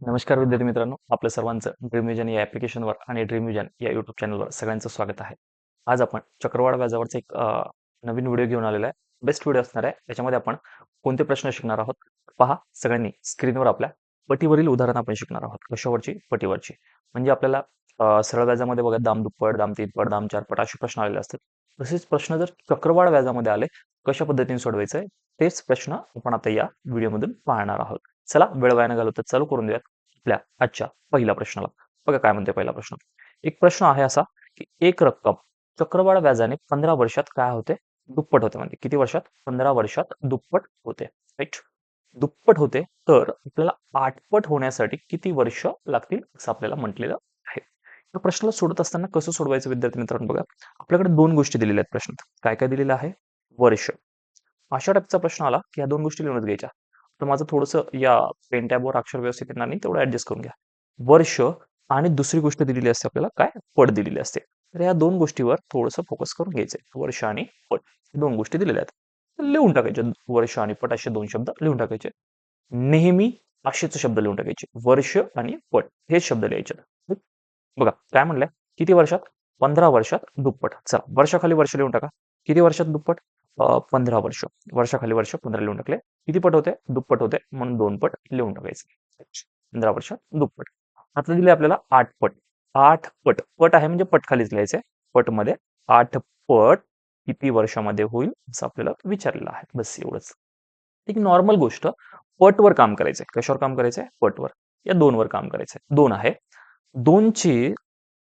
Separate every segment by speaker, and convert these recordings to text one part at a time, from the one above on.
Speaker 1: नमस्कार विद्यार्थी मित्रांनो आपल्या सर्वांचं ड्रीम विजन या ॲप्लिकेशनवर आणि ड्रीम विजन या यूट्यूब चॅनलवर सगळ्यांचं स्वागत आहे. आज आपण चक्रवाढ व्याजावरचा एक नवीन व्हिडिओ घेऊन आलेला आहे. बेस्ट व्हिडिओ असणार आहे. त्याच्यामध्ये आपण कोणते प्रश्न शिकणार आहोत? पहा सगळ्यांनी स्क्रीनवर आपल्या पटीवरील उदाहरण आपण शिकणार आहोत. कशावरची? पटीवरची. म्हणजे आपल्याला सरळ व्याजामध्ये बघा दाम दुप्पट दाम तीनपट दाम चारपट असे प्रश्न आलेले असतात. तसेच प्रश्न जर चक्रवाढ व्याजामध्ये आले कशा पद्धतीने सोडवायचे आहे तेच प्रश्न आपण आता या व्हिडिओमधून पाहणार आहोत. चला वेळ वाया न घालवता चालू करून देऊयात आपल्या आजच्या पहिल्या प्रश्नाला. बघा काय म्हणते पहिला प्रश्न. एक प्रश्न आहे असा की एक रक्कम चक्रवाढ व्याजाने पंधरा वर्षात काय होते? दुप्पट होते म्हणजे. किती वर्षात? पंधरा वर्षात दुप्पट होते. राईट दुप्पट होते तर आपल्याला आठपट होण्यासाठी किती वर्ष लागतील असं आपल्याला म्हटलेलं आहे. या प्रश्नाला सोडत असताना कसं सोडवायचं विद्यार्थी मित्रांनो बघा. आपल्याकडे दोन गोष्टी दिलेल्या आहेत प्रश्नात. काय काय दिलेलं आहे? वर्ष. अशा टाईपचा प्रश्न आला की ह्या दोन गोष्टी लिहूनच घ्यायच्या. तर माझं थोडंसं या पेन टॅबवर अक्षर व्यवस्थित येणार नाही तेवढं ऍडजस्ट करून घ्या. वर्ष आणि दुसरी गोष्ट दिलेली असते आपल्याला काय? पट दिलेली असते. तर या दोन गोष्टीवर थोडंसं फोकस करून घ्यायचंय. वर्ष आणि पट. दोन गोष्टी दिलेल्या आहेत. लिहून टाकायचे. वर्ष आणि पट असे दोन शब्द लिहून टाकायचे. नेहमी असेच शब्द लिहून टाकायचे. वर्ष आणि पट हे शब्द लिहायचे. बघा काय म्हणलंय? किती वर्षात? पंधरा वर्षात दुप्पट. चला वर्षाखाली वर्ष लिहून टाका. किती वर्षात दुप्पट? पंधरा वर्ष वर्षाखाली वर्ष पंधरा लिहून टाकले. किती पट होते? दुप्पट होते. म्हणून दोन पट लिहून टाकायचे. पंधरा वर्षात दुप्पट. आता दिले आपल्याला आठ पट. आठ पट. पट आहे म्हणजे पट खालीच लिहायचे पटमध्ये आठ पट किती वर्षामध्ये होईल असं आपल्याला विचारलेलं आहे. बस एवढंच. एक नॉर्मल गोष्ट. पटवर काम करायचंय. कशावर काम करायचंय? पटवर. या दोनवर काम करायचंय. दोन आहे. दोनची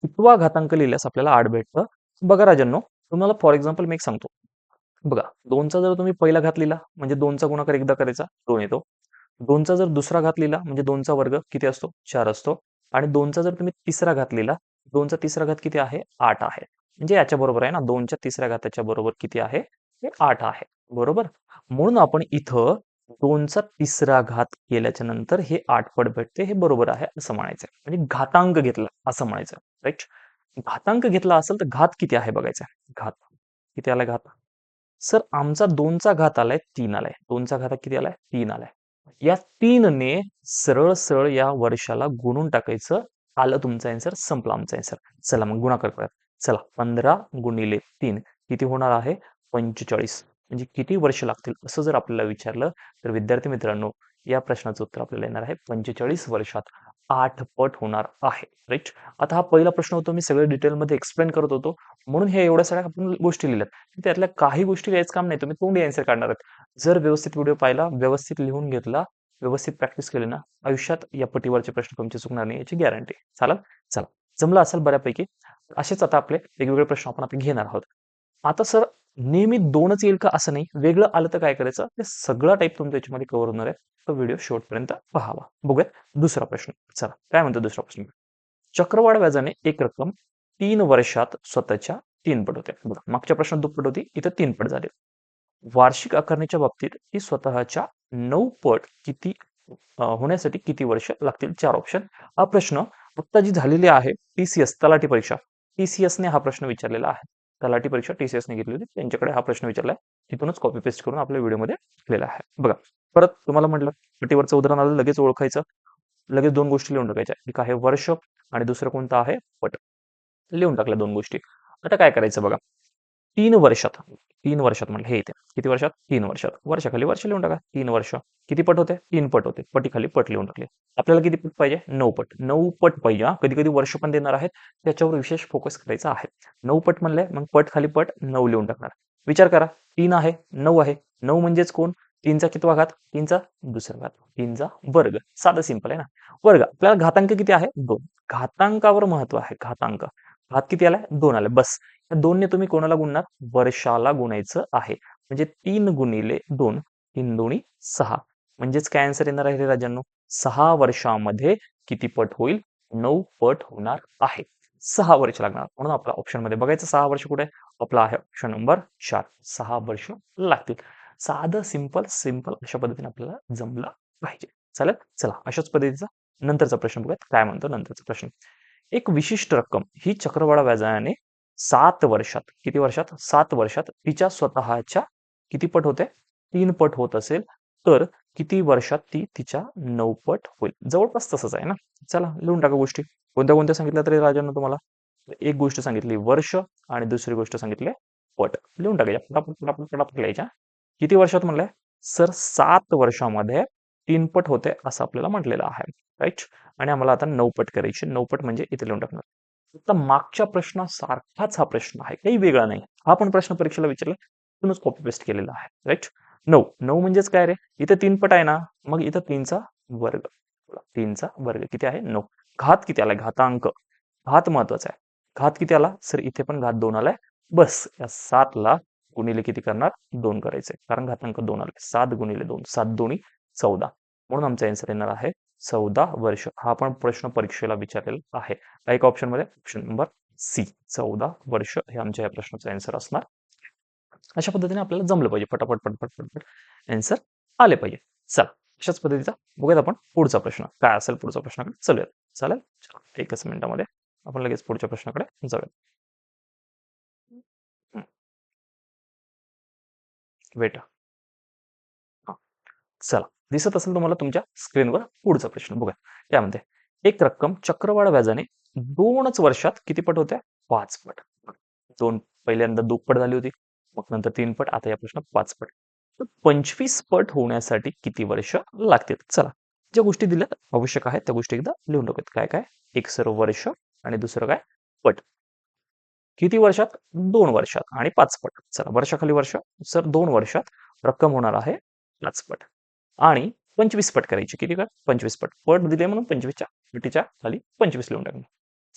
Speaker 1: कितवा घातांक लिहिल्यास आपल्याला आठ भेटतं? बघा राजांनो तुम्हाला फॉर एक्झाम्पल मी एक सांगतो. बघा दोनचा जर तुम्ही पहिला घात लिहिला म्हणजे दोनचा गुणाकार एकदा करायचा दोन येतो. दोनचा जर दुसरा घात लिहिला म्हणजे दोनचा वर्ग किती असतो? चार असतो. आणि दोनचा जर तुम्ही तिसरा घात लिहिला दोनचा तिसरा घात किती आहे? आठ आहे. म्हणजे याच्या बरोबर आहे ना दोनच्या तिसऱ्या घाताच्या बरोबर किती आहे? हे आठ आहे. बरोबर? म्हणून आपण इथं दोनचा तिसरा घात केल्याच्यानंतर हे आठ पट भेटते हे बरोबर आहे असं म्हणायचं म्हणजे घातांक घेतला असं म्हणायचं राईट घातांक घेतला असेल तर घात किती आहे बघायचा घात. किती आला घात? सर आमचा दोनचा घात आलाय तीन आलाय. दोनचा घात किती आलाय? तीन आलाय. या तीनने सरळ सरळ या वर्षाला गुणून टाकायचं. आलं तुमचा आन्सर संपला आमचा आन्सर चला मग गुणाकार करूयात. चला पंधरा गुणिले तीन किती होणार आहे? पंचेचाळीस. म्हणजे किती वर्ष लागतील? असं जर आपल्याला विचारलं तर विद्यार्थी मित्रांनो या प्रश्नाचं उत्तर आपल्याला येणार आहे. पंचेचाळीस वर्षात. आठ पट होणार आहे राईट आता हा पहिला प्रश्न होतो मी सगळे डिटेलमध्ये एक्सप्लेन करत होतो. म्हणून हे एवढ्या सगळ्या आपण गोष्टी लिहिल्यात. त्यातल्या काही गोष्टी लिहायचं काम नाही तुम्ही तोंडी आन्सर काढणार आहेत. जर व्यवस्थित व्हिडिओ पाहिला व्यवस्थित लिहून घेतला व्यवस्थित प्रॅक्टिस केली ना आयुष्यात या पटीवरचे प्रश्न तुमचे चुकणार नाही याची गॅरंटी चालेल? चला. जमलं असेल बऱ्यापैकी असेच आता आपले वेगवेगळे प्रश्न आपण आता घेणार आहोत. आता सर नेहमी दोनच येईल का असं नाही. वेगळं आलं तर काय करायचं? ते सगळं टाईप तुमच्या याच्यामध्ये कव्हर होणार आहे. तो व्हिडिओ शेवटपर्यंत पहावा. बघूयात दुसरा प्रश्न. चला काय म्हणतो दुसरा प्रश्न? चक्रवाढ व्याजाने एक रक्कम तीन वर्षात स्वतःच्या तीन पट होते. बघा मागच्या प्रश्नात दुप्पट होती इथं तीन पट झाले. वार्षिक आकारणीच्या बाबतीत ती स्वतःच्या नऊ पट किती होण्यासाठी किती वर्ष लागतील? चार ऑप्शन हा प्रश्न आता जी झालेली आहे टीसीएस तलाठी परीक्षा. टीसीएसने ने हा प्रश्न विचारलेला आहे. तलाठी परीक्षा टीसीएसने ने घेतली होती. त्यांच्याकडे हा प्रश्न विचारलाय तिथूनच कॉपी पेस्ट करून आपल्या व्हिडिओमध्ये दिलेला आहे. बघा परत तुम्हाला म्हटलं पटीवरचं उदाहरण आलं लगेच ओळखायचं. लगेच दोन गोष्टी लिहून टाकायच्या. एक आहे वर्ष आणि दुसरं कोणतं आहे पट. लिहून टाकल्या दोन गोष्टी. आता काय करायचं बघा? तीन वर्षात. तीन वर्षात म्हटलं हे येते किती वर्षात? तीन वर्षात. वर्षाखाली वर्ष लिहून टाका. तीन वर्ष. किती पट होते? तीन पट होते. पटीखाली पट लिहून टाकले. आपल्याला किती पट पाहिजे? नऊ पट. नऊ पट पाहिजे कधी कधी वर्ष पण देणार आहेत. त्याच्यावर विशेष फोकस करायचा आहे. नऊ पट म्हणले मग पट खाली पट नऊ लिहून टाकणार. विचार करा. तीन आहे नऊ आहे. नऊ म्हणजेच कोण? तीनचा कितवा घात तीनचा दुसरा घात तीनचा वर्ग. साधं सिंपल आहे ना. वर्ग. आपल्याला घातांक किती आहे? दोन. घातांकावर महत्त्व आहे. घातांक. घात किती आलाय? दोन आले बस. या दोनने तुम्ही कोणाला गुणणार? वर्षाला गुणायचं आहे. म्हणजे तीन गुणिले दोन तीन दोन्ही सहा. म्हणजेच काय आन्सर येणार आहे रे राजांनो? सहा वर्षामध्ये किती पट होईल? नऊ पट होणार आहे. सहा वर्ष लागणार. म्हणून आपला ऑप्शनमध्ये बघायचं सहा वर्ष कुठे? आपला आहे ऑप्शन नंबर चार. सहा वर्ष लागतील. साधं सिंपल सिंपल अशा पद्धतीने आपल्याला जमलं पाहिजे. चालेल? चला अशाच पद्धतीचा नंतरचा प्रश्न बघूयात. काय म्हणतो नंतरचा प्रश्न? एक विशिष्ट रक्कम. ही चक्रवाढ व्याजाने सात वर्षात किती वर्षात? सात वर्षात तिच्या स्वतःच्या किती पट होते? तीन पट होत असेल तर किती वर्षात ती तिच्या नौपट होईल. जवळपास तसंच आहे ना? चला लिहून टाका गोष्टी. कोणत्या कोणत्या सांगितल्या तरी राजांना तुम्हाला? एक गोष्ट सांगितली वर्ष आणि दुसरी गोष्ट सांगितली पट. लिहून टाकायच्या. लिहायच्या. किती वर्षात म्हणलंय? सर सात वर्षामध्ये तीन पट होते असं आपल्याला म्हटलेलं आहे. राईट आणि आम्हाला आता नऊ पट करायची नऊ पट म्हणजे इथे लिहून टाकणार. तर मागच्या प्रश्नासारखाच हा प्रश्न आहे. काही वेगळा नाही. हा पण प्रश्न परीक्षेला विचारला. तिथूनच कॉपी पेस्ट केलेला आहे. राईट नऊ. नऊ म्हणजेच काय रे? इथे तीन पट आहे ना. मग इथं तीनचा वर्ग. तीनचा वर्ग किती आहे? नऊ. घात किती आलाय? घातांक. घात महत्त्वाचा आहे. घात किती आला? सर इथे पण घात दोन आलाय. बस या सातला गुणिले किती करणार? दोन करायचे कारण घातांक दोन आले. सात गुणिले दोन. सात दोन्ही चौदा. म्हणून आमचा आन्सर येणार आहे चौदा वर्ष. हा पण प्रश्न परीक्षेला विचारलेला आहे. लाईक ऑप्शनमध्ये ऑप्शन नंबर सी चौदा वर्ष हे आमच्या या प्रश्नाचा आन्सर असणार. अशा पद्धतीने आपल्याला जमलं पाहिजे. पटापट पटपट पटपट आन्सर आले पाहिजे. चला अशाच पद्धतीचा बघूयात आपण पुढचा प्रश्न. काय असेल पुढचा प्रश्नाकडे? चलूयात. चालेल? एकच मिनिटामध्ये आपण लगेच पुढच्या प्रश्नाकडे जाऊयात. वेट. चला. दिसत असेल तुम्हाला तुमच्या स्क्रीनवर पुढचा प्रश्न. बघा त्यामध्ये एक रक्कम चक्रवाढ व्याजाने दोनच वर्षात किती पट होत्या? पाच पट. दोन पहिल्यांदा दुप्पट झाली होती. मग नंतर तीन पट. आता या प्रश्न पाच पट. तर पंचवीस पट होण्यासाठी किती वर्ष लागतील चला ज्या गोष्टी दिल्या आवश्यक आहेत त्या गोष्टी एकदा लिहून टाकूयात काय काय? एक सर्व वर्ष आणि दुसरं काय? पट. किती वर्षात? दोन वर्षात आणि पाच पट. चला वर्षाखाली वर्ष. सर दोन वर्षात रक्कम होणार आहे पाच पट. आणि पंचवीस पट करायची. किती का? पंचवीस पट. पट दिले म्हणून पंचवीसच्या पटीच्या खाली पंचवीस लिहून टाकणार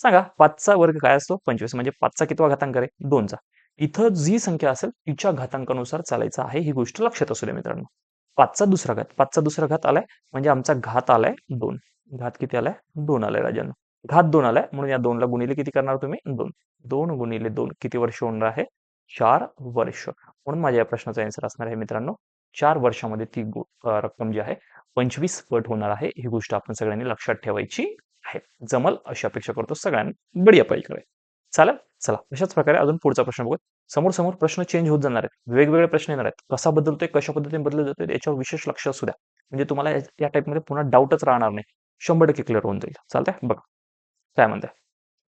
Speaker 1: सांगा पाचचा वर्ग काय असतो? पंचवीस म्हणजे पाचचा कितवा घातांक आहे? दोनचा. इथं जी संख्या असेल तिच्या घातांकानुसार चालायचं आहे ही गोष्ट लक्षात असू दे मित्रांनो. पाचचा दुसरा घात. पाचचा दुसरा घात आलाय म्हणजे आमचा घात आलाय दोन. घात किती आलाय? दोन आलाय राजांना. घात दोन आलाय म्हणून या दोनला गुणिले किती करणार तुम्ही? दोन. दोन गुणिले दोन. किती वर्ष होणार आहे? चार वर्ष. म्हणून माझ्या या प्रश्नाचा आन्सर असणार आहे मित्रांनो. चार वर्षामध्ये ती रक्कम जी आहे पंचवीस पट होणार आहे ही गोष्ट आपण सगळ्यांनी लक्षात ठेवायची आहे. जमल अशी अपेक्षा करतो सगळ्यांनी. बढिया पाहिजे चालेल? चला अशाच प्रकारे अजून पुढचा प्रश्न बघू समोर समोर प्रश्न चेंज होत जाणार आहेत. वेगवेगळे प्रश्न येणार आहेत. कसा बदलतोय कशा पद्धतीने बदलत जातोय याच्यावर विशेष लक्ष असू द्या. म्हणजे तुम्हाला या टाईपमध्ये पुन्हा डाऊटच राहणार नाही. शंभर टक्के क्लिअर होऊन जाईल. चालतंय? बघा. काय म्हणताय?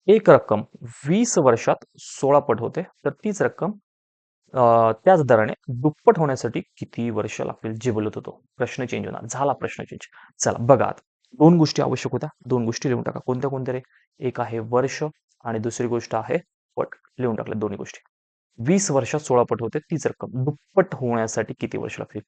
Speaker 1: एक रक्कम वीस वर्षात सोळा पट होते तर तीच रक्कम त्याच दराने दुप्पट होण्यासाठी किती वर्ष लागतील जे बोलत होतो? प्रश्न चेंज होणार. झाला प्रश्न चेंज चला बघा दोन गोष्टी आवश्यक होत्या. दोन गोष्टी लिहून टाका. कोणत्या कोणत्या रे? एक आहे वर्ष आणि दुसरी गोष्ट आहे पट. लिहून टाकल्या दोन्ही गोष्टी. वीस वर्षात सोळा पट होते. तीच रक्कम. दुप्पट होण्यासाठी किती वर्ष लागतील?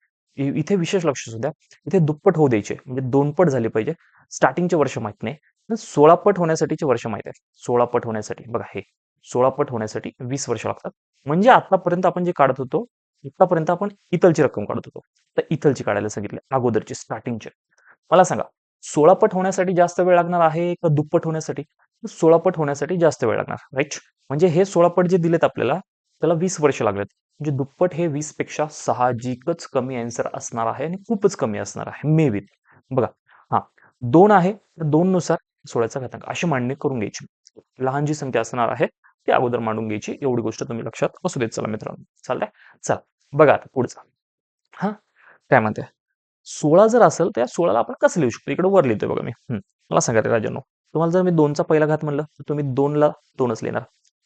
Speaker 1: इथे विशेष लक्ष सुद्धा इथे दुप्पट होऊ द्यायचे. म्हणजे दोन पट झाले पाहिजे. स्टार्टिंगचे वर्ष माहीत नाही. सोळा पट होण्यासाठीचे वर्ष माहीत आहे सोळा पट होण्यासाठी. बघा हे. सोळा पट होण्यासाठी वीस वर्ष लागतात. म्हणजे आतापर्यंत आपण जे काढत होतो आतापर्यंत आपण इथलची रक्कम काढत होतो. तर इथलची काढायला सांगितले अगोदरची स्टार्टिंगचे मला सांगा सोळा पट होण्यासाठी जास्त वेळ लागणार आहे का दुप्पट होण्यासाठी? सोळा पट होण्यासाठी जास्त वेळ लागणार राईट म्हणजे हे सोळा पट जे दिलेत आपल्याला त्याला वीस वर्ष लागलेत. म्हणजे दुप्पट हे वीसपेक्षा साहजिकच कमी आन्सर असणार आहे आणि खूपच कमी असणार आहे मे विथ बघा हा दोन आहे तर दोन नुसार सोळाचा घातांक. अशी मांडणी करून घ्यायची. लहान जी संख्या असणार आहे ती अगोदर मांडून घ्यायची. एवढी गोष्ट तुम्ही लक्षात असू देत चला मित्रांनो. चालतंय? चला. बघा आता पुढचा. हा? काय म्हणते? सोळा जर असेल तर या सोळाला आपण कसं लिहू शकतो? इकडे वर लिहितोय बघा मी. मला सांगा रे राजांनो. तुम्हाला जर मी दोनचा पहिला घात म्हणलं तर तुम्ही दोनला दोनच लिहिणार.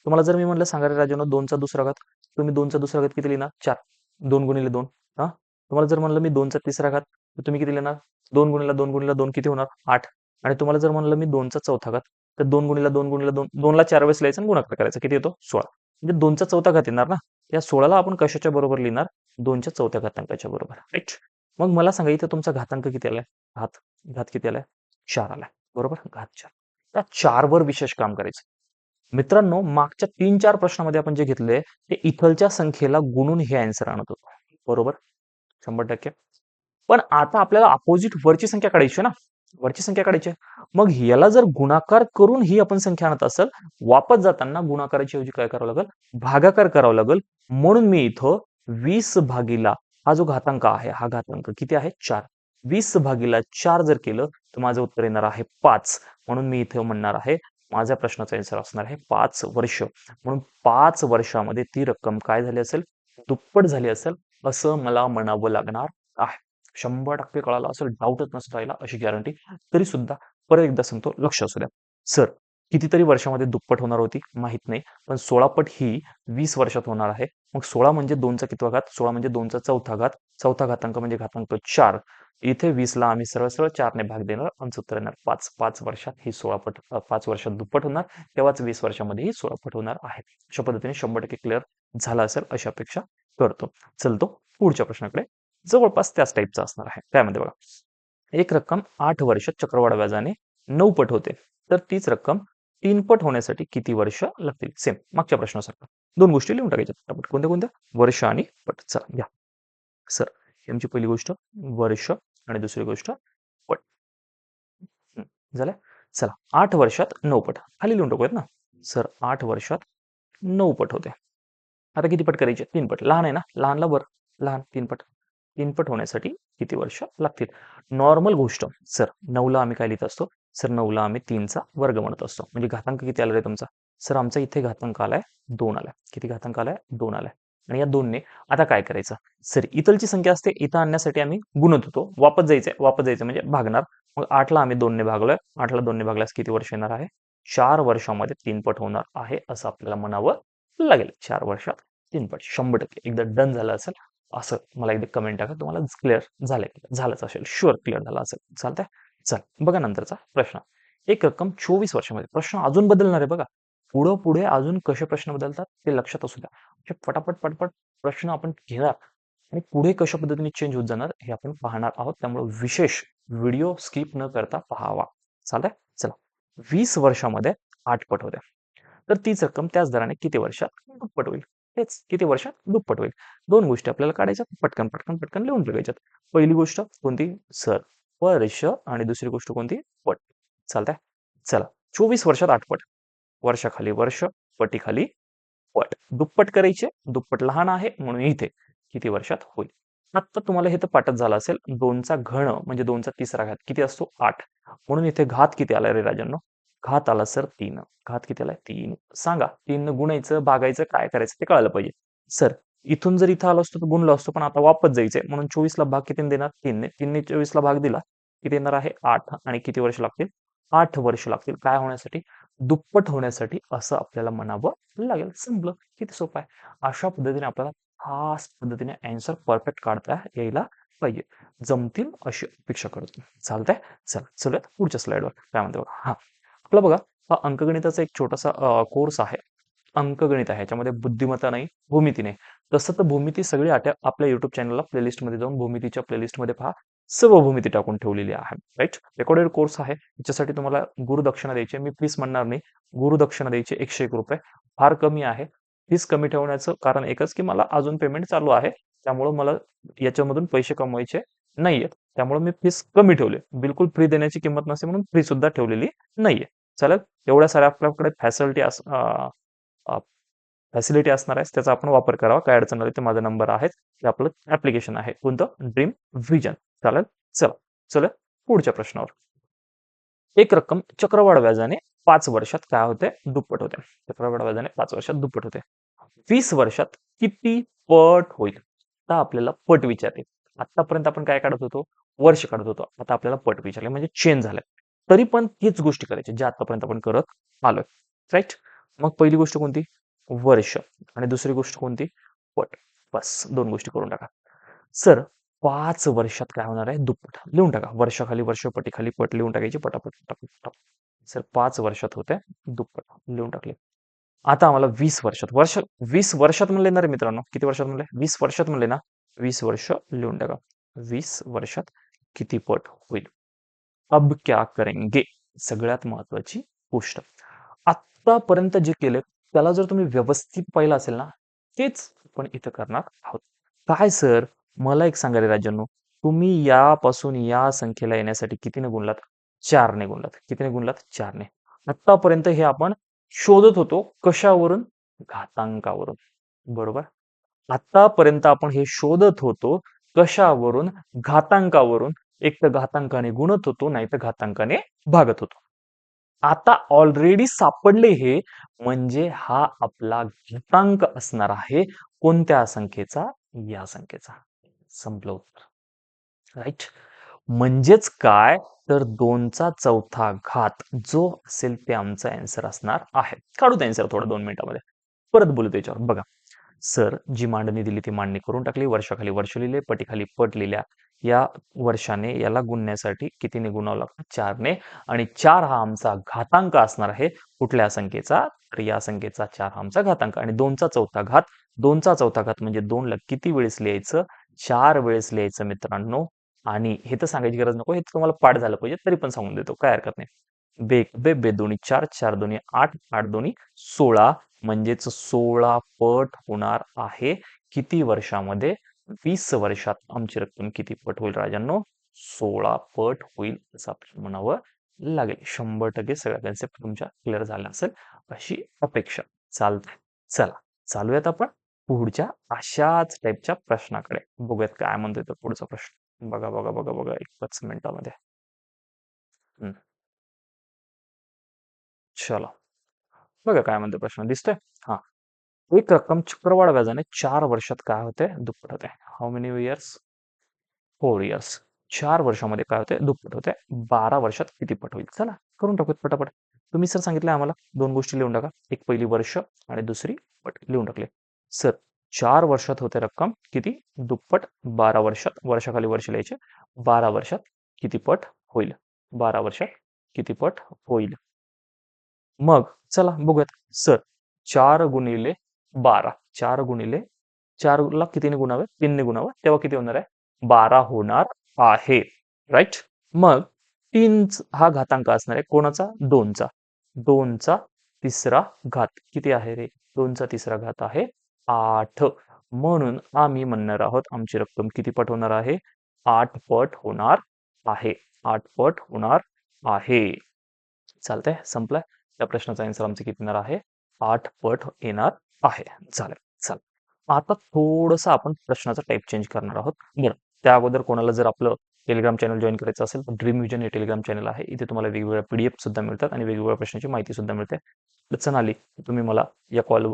Speaker 1: तुम्हाला जर मी म्हणलं सांगा रे दोनचा दुसरा घात तुम्ही दोनचा दुसरा घात किती लिहिणार? चार. दोन गुणिले दोन. हा? तुम्हाला जर म्हणलं मी दोनचा तिसरा घात तर तुम्ही किती लिहिणार? दोन गुणिला दोन गुणिला दोन किती होणार? आठ. आणि तुम्हाला जर म्हणलं मी दोनचा चौथा घात तर दोन गुणीला दोन गुणीला दोन दोनला चार वेळेस लिहायचं आणि गुणाकार करायचं. किती येतो? सोळा. म्हणजे दोनचा चौथा घात येणार ना? या सोळाला आपण कशाच्या बरोबर लिहिणार? दोनच्या चौथ्या घातांकाच्या बरोबर. राईट मग मला सांगा इथं तुमचा घातांक किती आलाय? घात घात किती आलाय? चार आलाय. बरोबर? घात चार. त्या चारवर विशेष काम करायचं. मित्रांनो मागच्या तीन चार प्रश्नामध्ये आपण जे घेतले ते इथलच्या संख्येला गुणून हे आन्सर आणत होतो. बरोबर? शंभर टक्के. पण आता आपल्याला अपोजिट वरची संख्या काढायची ना? वरची संख्या काढायची मग याला जर गुणाकार करून ही आपण संख्या आणत असेल वापस जाताना गुणाकाराची ऐवजी काय करावं लागेल? भागाकार करावं लागेल. म्हणून मी इथं वीस भागीला हा जो घातांक आहे हा घातांक किती आहे? चार. वीस भागीला चार जर केलं तर माझं उत्तर येणार आहे पाच. म्हणून मी इथे म्हणणार आहे माझ्या प्रश्नाचा आन्सर असणार आहे पाच वर्ष. म्हणून पाच वर्षामध्ये ती रक्कम काय झाली असेल? दुप्पट झाली असेल असं मला म्हणावं लागणार आहे. शंभर टक्के कळालं असेल डाऊटच नसतं राहिला अशी गॅरंटी तरी सुद्धा परत एकदा सांगतो लक्ष असू द्या. सर कितीतरी वर्षामध्ये दुप्पट होणार होती माहीत नाही. पण सोळा पट ही वीस वर्षात होणार आहे. मग सोळा म्हणजे दोनचा कितवा घात? सोळा म्हणजे दोनचा चौथा घात. चौथा घातांक म्हणजे घातांक चार. इथे वीसला आम्ही सरळ सरळ चारने भाग देणार. आणि सूत्र येणार पाच. पाच वर्षात ही सोळा पट पाच वर्षात दुप्पट होणार. तेव्हाच वीस वर्षामध्ये ही सोळा पट होणार आहे. अशा पद्धतीने शंभर टक्के क्लिअर झाला असेल अशी अपेक्षा करतो. चलतो पुढच्या प्रश्नाकडे. जवळपास त्याच टाईपचा असणार आहे. त्यामध्ये बघा? एक रक्कम आठ वर्ष चक्रवाढ व्याजाने नऊ पट होते. तर तीच रक्कम तीन पट होण्यासाठी किती वर्ष लागतील? सेम मागच्या प्रश्नासारखं. दोन गोष्टी लिहून टाकायच्या. कोणत्या कोणत्या? वर्ष आणि पट. चला घ्या. सर यांची पहिली गोष्ट. वर्ष आणि दुसरी गोष्ट पट. झालं? चला आठ वर्षात नऊ पट. खाली लिहून टाकूयात ना? सर आठ वर्षात नऊ पट होते. आता किती पट करायचे? तीन पट. लहान आहे ना? लहानला वर लहान तीन पट. इनपुट होण्यासाठी किती वर्ष लागतील? नॉर्मल गोष्ट सर नऊला आम्ही काय लिहित असतो? सर नऊला आम्ही तीनचा वर्ग म्हणत असतो. म्हणजे घातांक किती आला रे तुमचा? सर आमचा इथे घातांक आलाय दोन आलाय. किती घातांक आलाय? दोन आलाय. आणि या दोनने आता काय करायचं? सर इथलची संख्या असते इथं आणण्यासाठी आम्ही गुणत होतो. वापस जायचंय वापस जायचं म्हणजे भागणार. मग आठला आम्ही दोनने भागलोय. आठला दोनने भागल्यास किती वर्ष येणार आहे? चार वर्षामध्ये तीनपट होणार आहे असं आपल्याला म्हणावं लागेल. चार वर्षात तीन पट शंभर टक्के. एकदा डन झालं असेल असं मला एकदा कमेंट टाका. तुम्हाला क्लिअर झालंय झालंच असेल. शुअर क्लिअर झालं असेल. चालतंय? चल बघा नंतरचा प्रश्न. एक रक्कम चोवीस वर्षामध्ये. प्रश्न अजून बदलणार आहे बघा. पुढं पुढे अजून कसे प्रश्न बदलतात ते लक्षात असू द्या. म्हणजे पटापट पटपट प्रश्न आपण घेणार आणि पुढे कशा पद्धतीने चेंज होत जाणार हे आपण पाहणार आहोत. त्यामुळे विशेष व्हिडिओ स्किप न करता पाहावा. चालतंय? चला. वीस वर्षामध्ये आठ पट होत्या. तर तीच रक्कम त्याच दराने किती वर्षात दुप्पट होईल? हेच किती वर्षात दुप्पट होईल. दोन गोष्टी आपल्याला काढायच्या पटकन पटकन पटकन लिहून ठेवायच्यात पहिली गोष्ट कोणती? सर. वर्ष आणि दुसरी गोष्ट कोणती? पट. चालतंय? चला. चोवीस वर्षात आठपट. वर्षाखाली वर्ष पटीखाली पट. दुप्पट करायचे. दुप्पट लहान आहे म्हणून इथे किती वर्षात होईल? आता तुम्हाला हे तर पाठत झालं असेल. दोनचा घण म्हणजे दोनचा तिसरा घात किती असतो? आठ. म्हणून इथे घात किती आला रे राजांनो? घात आला सर तीन. घात किती तीन. सांगा तीन गुणायचं भागायचं काय करायचं ते कळायला पाहिजे. सर इथून जर इथं आलो असतो तर गुणलो असतो पण आता वापस जायचंय. म्हणून चोवीसला भाग किती देणार? तीनने. तीनने चोवीसला भाग दिला. किती येणार आहे? आठ. आणि किती वर्ष लागतील? आठ वर्ष लागतील. काय होण्यासाठी? दुप्पट होण्यासाठी असं आपल्याला म्हणावं लागेल. संपलं किती सोपं आहे. अशा पद्धतीने आपल्याला खास पद्धतीने अँसर परफेक्ट काढता यायला पाहिजे. जमतील अशी अपेक्षा करतो. चालतंय? चला चलूयात पुढच्या स्लाइडवर काय म्हणते बघा? हा. आपला बघा हा अंकगणिताचा एक छोटासा कोर्स आहे. अंकगणित आहे याच्यामध्ये बुद्धिमत्ता नाही भूमिती नाही. तसं तर भूमिती सगळी आट्या आपल्या युट्यूब चॅनलला प्लेलिस्टमध्ये जाऊन भूमितीच्या प्लेलिस्टमध्ये पहा सर्व भूमिती टाकून ठेवलेली आहे राईट रेकॉर्डेड कोर्स आहे. याच्यासाठी तुम्हाला गुरुदक्षिणा द्यायची मी फीस म्हणणार नाही. गुरुदक्षिणा द्यायची एकशे एक रुपये. फार कमी आहे. फीस कमी ठेवण्याचं कारण एकच की मला अजून पेमेंट चालू आहे. त्यामुळं मला याच्यामधून पैसे कमवायचे. नाहीयेत. त्यामुळे मी फीस कमी ठेवली. बिलकुल फ्री देण्याची किंमत नसते म्हणून फ्री सुद्धा ठेवलेली नाहीये. चालेल? एवढ्या साऱ्या आपल्याकडे फॅसिलिटी अस फॅसिलिटी असणार आहे त्याचा आपण वापर करावा. काय अडचण आली ते माझा नंबर आहे. ते आपलं ऍप्लिकेशन आहे. कोणतं? ड्रीम व्हिजन चालेल? चला. चला. पुढच्या प्रश्नावर. एक रक्कम चक्रवाढ व्याजाने पाच वर्षात काय होते? दुप्पट होते. चक्रवाढ व्याजाने पाच वर्षात दुप्पट होते. वीस वर्षात किती पट होईल? आता आपल्याला पट विचारते आतापर्यंत आपण काय काढत होतो? वर्ष काढत होतो. आता आपल्याला पट विचारले म्हणजे चेंज झालंय तरी पण तीच गोष्टी करायची ज्या आतापर्यंत आपण करत आलोय. राईट मग पहिली गोष्ट कोणती? वर्ष. आणि दुसरी गोष्ट कोणती? पट. बस. दोन गोष्टी करून टाका. सर पाच वर्षात काय होणार आहे? दुप्पट. लिहून टाका. वर्षाखाली वर्ष पटीखाली पट. लिहून टाकायची पटापट पटापट सर पाच वर्षात होते दुप्पट. लिहून टाकले. आता आम्हाला वीस वर्षात. वर्ष वीस वर्षात म्हणले ना रे मित्रांनो? किती वर्षात म्हणले वीस वर्षात म्हणले ना? वीस वर्ष लिहून टाका वीस वर्षात किती पट होईल? अब क्या करेंगे? सगळ्यात महत्वाची गोष्ट. आतापर्यंत जे केले त्याला जर तुम्ही व्यवस्थित पाहिलं असेल ना तेच आपण इथं करणार आहोत. काय सर? मला एक सांगा रे राजांनो तुम्ही यापासून या संख्येला येण्यासाठी कितीने गुणलात? चारने गुणलात. कितीने गुणलात? चारने. आतापर्यंत हे आपण शोधत होतो कशावरून? घातांकावरून. बरोबर? आतापर्यंत आपण हे शोधत होतो कशावरून? घातांकावरून. एक तर घातांकाने गुणत होतो नाही तर घातांकाने भागत होतो. आता ऑलरेडी सापडले हे म्हणजे हा आपला घातांक असणार आहे कोणत्या संख्येचा? या संख्येचा. संपलं उत्तर. राईट म्हणजेच काय? तर दोनचा चौथा घात जो असेल ते आमचा अँसर असणार आहे. काढू अँसर थोडं दोन मिनिटामध्ये. परत बोलू त्याच्यावर. बघा. सर जी मांडणी दिली ती मांडणी करून टाकली वर्षाखाली वर्ष लिहिले पटीखाली पट लिहिल्या या वर्षाने याला गुणण्यासाठी कितीने गुणावं लागतं? चारने आणि चार हा आमचा घातांक असणार आहे. कुठल्या संख्येचा? तर या संख्येचा चार हा आमचा घातांक. आणि दोनचा चौथा घात. दोनचा चौथा घात म्हणजे दोनला किती वेळेस लिहायचं? चार वेळेस लिहायचं मित्रांनो. आणि हे तर सांगायची गरज नको. हे तुम्हाला पाठ झालं पाहिजे तरी पण सांगून देतो. काय हरकत नाही. बे बे बे दोन्ही चार चार दोन्ही आठ आठ दोन्ही सोळा म्हणजेच सोळा पट होणार आहे. किती वर्षामध्ये? वीस वर्षात आमची रक्कम किती पट होईल राजांनो? सोळा पट होईल असं आपल्याला म्हणावं लागेल. शंभर टक्के सगळ्या कन्सेप्ट तुमच्या क्लिअर झाल्या असेल अशी अपेक्षा. चालते चला चालूयात आपण पुढच्या अशाच टाईपच्या प्रश्नाकडे. बघूयात काय म्हणतोय तर पुढचा प्रश्न. बघा बघा बघा बघा एकच मिनिटामध्ये. हम्म. चला. बघा काय म्हणते प्रश्न दिसतोय. हा. एक रक्कम चक्रवाढ व्याजाने चार वर्षात काय होते? दुप्पट होते. How many years four years चार वर्षामध्ये काय होते? दुप्पट होते. बारा वर्षात किती पट होईल? चला करून टाकूत पटापट. तुम्ही सर सांगितलं आम्हाला दोन गोष्टी लिहून टाका. एक पहिली वर्ष आणि दुसरी पट लिहून टाकले. सर चार वर्षात होते रक्कम किती? दुप्पट बारा वर्षात वर्षाखाली वर्ष लिहायचे. बारा वर्षात किती पट होईल? बारा वर्षात किती पट होईल? मग चला बघूयात. सर चार गुणिले बारा. चार गुणिले चारला कितीने गुणावे? तीनने गुणावं. तेव्हा किती होणार आहे? बारा होणार आहे. राईट मग तीन हा घातांक असणार आहे. कोणाचा? दोनचा. दोनचा तिसरा घात. किती आहे रे? दोनचा तिसरा घात आहे आठ. म्हणून आम्ही म्हणणार आहोत आमची रक्कम किती पट होणार आहे? आठ पट होणार आहे. आठ पट होणार आहे. चालतंय? संपलाय? या प्रश्नाचा आन्सर आमचं किती येणार आहे? आठ पट येणार आहे. चालेल चालेल. आता थोडंसं आपण प्रश्नाचा टाईप चेंज करणार आहोत. बरं त्या अगोदर कोणाला जर आपलं टेलिग्राम चॅनल जॉईन करायचं असेल तर ड्रीम विजन हे टेलिग्राम चॅनल आहे. इथे तुम्हाला वेगवेगळ्या पीडीएफ सुद्धा मिळतात आणि वेगवेगळ्या प्रश्नाची माहिती सुद्धा मिळते. अडचण आली तुम्ही मला या कॉल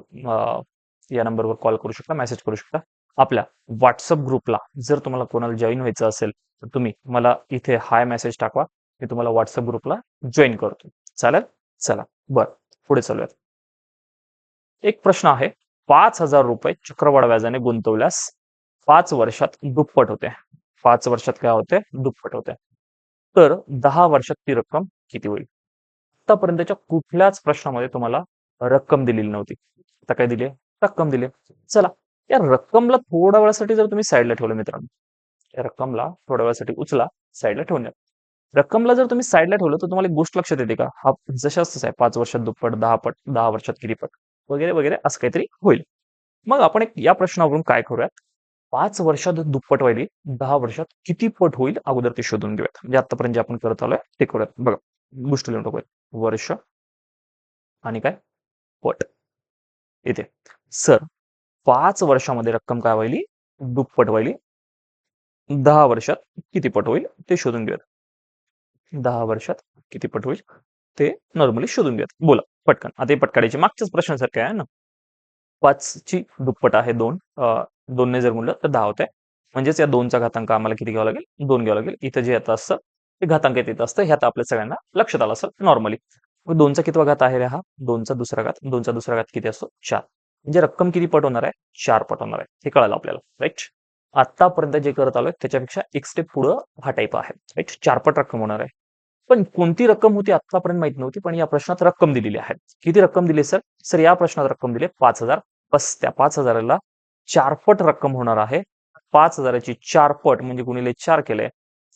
Speaker 1: या नंबरवर कॉल करू शकता मेसेज करू शकता. आपल्या व्हॉट्सअप ग्रुपला जर तुम्हाला कोणाला जॉईन व्हायचं असेल तर तुम्ही मला इथे हाय मेसेज टाकवा. मी तुम्हाला व्हॉट्सअप ग्रुपला जॉईन करतो. चालेल? चला बर पुढे चालूयात. एक प्रश्न आहे पाच हजार रुपये चक्रवाढ व्याजाने गुंतवल्यास पाच वर्षात दुप्पट होते. पाच वर्षात काय होते? दुप्पट होते. तर दहा वर्षात ती रक्कम किती होईल? आतापर्यंतच्या कुठल्याच प्रश्नामध्ये तुम्हाला रक्कम दिलेली नव्हती. आता काय दिली? रक्कम दिली. चला या रक्कमला थोड्या वेळासाठी जर तुम्ही साईडला ठेवलं मित्रांनो या रक्कमला थोड्या वेळासाठी उचला साईडला ठेवून रक्कमला जर तुम्ही साईडला ठेवलं तर तुम्हाला एक गोष्ट लक्षात येते का? हा जशा तसा आहे पाच वर्षात दुप्पट दहा पट दहा वर्षात किती पट वगैरे वगैरे असं काहीतरी होईल. मग आपण एक या प्रश्नावरून काय करूयात? पाच वर्षात दुप्पट व्हायली दहा वर्षात किती पट होईल अगोदर ते शोधून घेऊयात. म्हणजे आतापर्यंत जे आपण करत आलोय ते करूयात. बघा गोष्ट लिहून टाकूयात. वर्ष आणि काय? पट. इथे. सर पाच वर्षामध्ये रक्कम काय व्हायली? दुप्पट व्हायली. दहा वर्षात किती पट होईल ते शोधून घेऊयात. दहा वर्षात किती पट होईल? ते नॉर्मली शोधून घेत बोला पटकन. आता हे पटकाडायचे मागच्याच प्रश्नासारखे आहे ना? पाचची दुप्पट आहे दोन. दोनने जर म्हणलं तर दहा होते. म्हणजेच या दोनचा घातांक आम्हाला किती घ्यावा लागेल? दोन घ्यावं लागेल. इथं जे येतं असतं ते घातांक येत असतं. हे आता आपल्या सगळ्यांना लक्षात आलं असेल नॉर्मली मग दोनचा कितवा घात आहे रे हा? दोनचा दुसरा घात. दोनचा दुसरा घात किती असतो? चार. म्हणजे रक्कम किती पट होणार आहे? चार पट होणार आहे. हे कळालं आपल्याला. राईट आतापर्यंत जे करत आलोय त्याच्यापेक्षा एक स्टेप पुढं हा टाईप आहे. राईट चारपट रक्कम होणार आहे. पण कोणती रक्कम होती आतापर्यंत माहीत नव्हती पण या प्रश्नात रक्कम दिलेली आहे. किती रक्कम दिली सर? सर या प्रश्नात रक्कम दिली पाच हजार. बस त्या पाच हजाराला चारपट रक्कम होणार आहे. पाच हजाराची चारपट म्हणजे गुणिले चार केले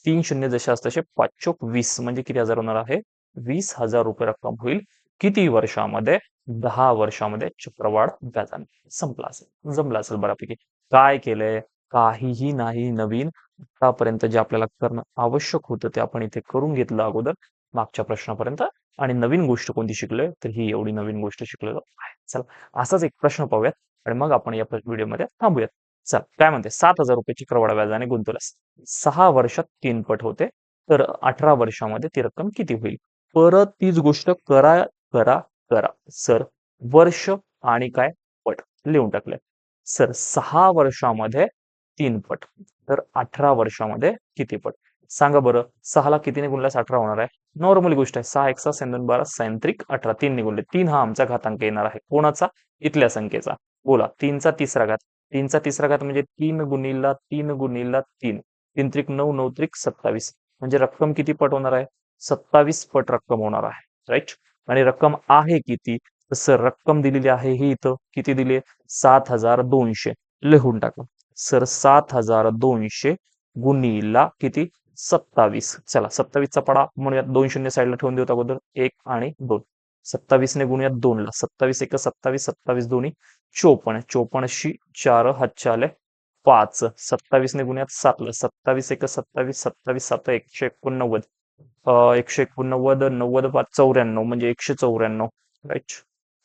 Speaker 1: तीन शून्य जसे असते तसे पाच चोक वीस म्हणजे किती हजार होणार आहे? वीस हजार रुपये रक्कम होईल. किती वर्षामध्ये? दहा वर्षामध्ये चक्रवाढ व्याजाने. संपला असेल. जमला असेल बऱ्यापैकी. काय केलंय? काहीही नाही नवीन. आतापर्यंत जे आपल्याला करणं आवश्यक होतं ते आपण इथे करून घेतलं अगोदर मागच्या प्रश्नापर्यंत. आणि नवीन गोष्ट कोणती शिकलोय तर ही एवढी नवीन गोष्ट शिकलेलो आहे. चला असाच एक प्रश्न पाहूयात आणि मग आपण या व्हिडिओमध्ये थांबूयात. चल काय म्हणते? सात हजार रुपये क्रवाड व्याजाने गुंतवल्यास सहा वर्षात तीन पट होते तर अठरा वर्षामध्ये ती रक्कम किती होईल? परत तीच गोष्ट करा करा करा. सर वर्ष आणि काय? पट. लिहून टाकले सर सहा वर्षामध्ये तीन पट. तर अठरा वर्षामध्ये किती पट? सांगा बरं सहाला कितीने गुणल्यास अठरा होणार आहे? नॉर्मल गोष्ट आहे. सहा एक सहा सेंदन बारा सैंत्रिक अठरा तीन निगुणले तीन हा आमचा घातांक येणार आहे. कोणाचा? इथल्या संख्येचा. बोला. तीनचा तिसरा घात. तीनचा तिसरा घात म्हणजे तीन गुणिला तीन गुणिला तीन. तीन त्रिक नऊ नऊ त्रिक सत्तावीस. म्हणजे रक्कम किती पट होणार आहे? सत्तावीस पट रक्कम होणार आहे. राईट आणि रक्कम आहे किती? तसं रक्कम दिलेली आहे ही इथं. किती दिली सात हजार दोनशे. लिहून टाका. सर सात हजार दोनशे गुणिला किती? सत्तावीस. चला सत्तावीसचा पडा. म्हणूयात दोन शून्य साईडला ठेवून देऊ अगोदर. एक आणि दोन. सत्तावीसने गुणूयात दोनला. सत्तावीस एक सत्तावीस सत्तावीस दोन्ही. चोपन्न. चोपन्नशी चार हातच्या पाच. सत्तावीसने गुण्यात सातला. सत्तावीस एक सत्तावीस सत्तावीस सात एकशे एकोणनव्वद. एकशे एकोणनव्वद नव्वद पाच चौऱ्याण्णव. म्हणजे एकशे चौऱ्याण्णव. राईट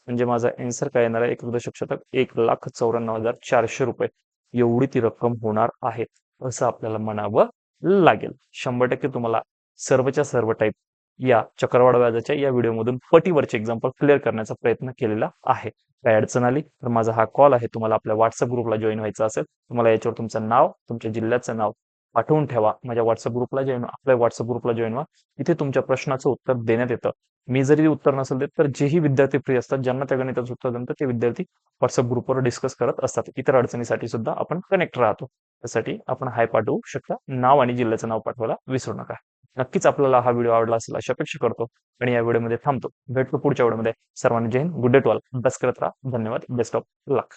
Speaker 1: म्हणजे माझा आन्सर काय येणार आहे? एक दशक शतक एक लाख चौऱ्याण्णव हजार चारशे रुपये. एवढी ती रक्कम होणार आहे असं आपल्याला म्हणावं लागेल. शंभर टक्के तुम्हाला सर्वच्या सर्व टाईप या चक्रवाढ व्याजाच्या या व्हिडिओमधून पटीवरचे एक्झाम्पल क्लिअर करण्याचा प्रयत्न केलेला आहे. काय अडचण आली तर माझा हा कॉल आहे. तुम्हाला आपल्या व्हॉट्सअप ग्रुपला जॉईन व्हायचं असेल तुम्हाला याच्यावर तुमचं नाव तुमच्या जिल्ह्याचं नाव पाठवून ठेवा. माझ्या व्हॉट्सअप ग्रुपला जॉईन आपल्या व्हॉट्सअप ग्रुपला जॉईन व्हा. इथे तुमच्या प्रश्नाचं उत्तर देण्यात येतं. मी जरी उत्तर नसेल देत तर जेही विद्यार्थी फ्री असतात ज्यांना त्या गणिताचं उत्तर देतं ते विद्यार्थी व्हॉट्सअप ग्रुपवर डिस्कस करत असतात. इतर अडचणीसाठी सुद्धा आपण कनेक्ट राहतो. त्यासाठी आपण हाय पाठवू शकता. नाव आणि जिल्ह्याचं नाव पाठवायला विसरू नका. नक्कीच आपल्याला हा व्हिडिओ आवडला असेल अशी अपेक्षा करतो. आणि या व्हिडिओमध्ये थांबतो. भेटतो पुढच्या व्हिडिओमध्ये सर्वांनी Jai Hind. Good day to all करत राहा. धन्यवाद. Best of luck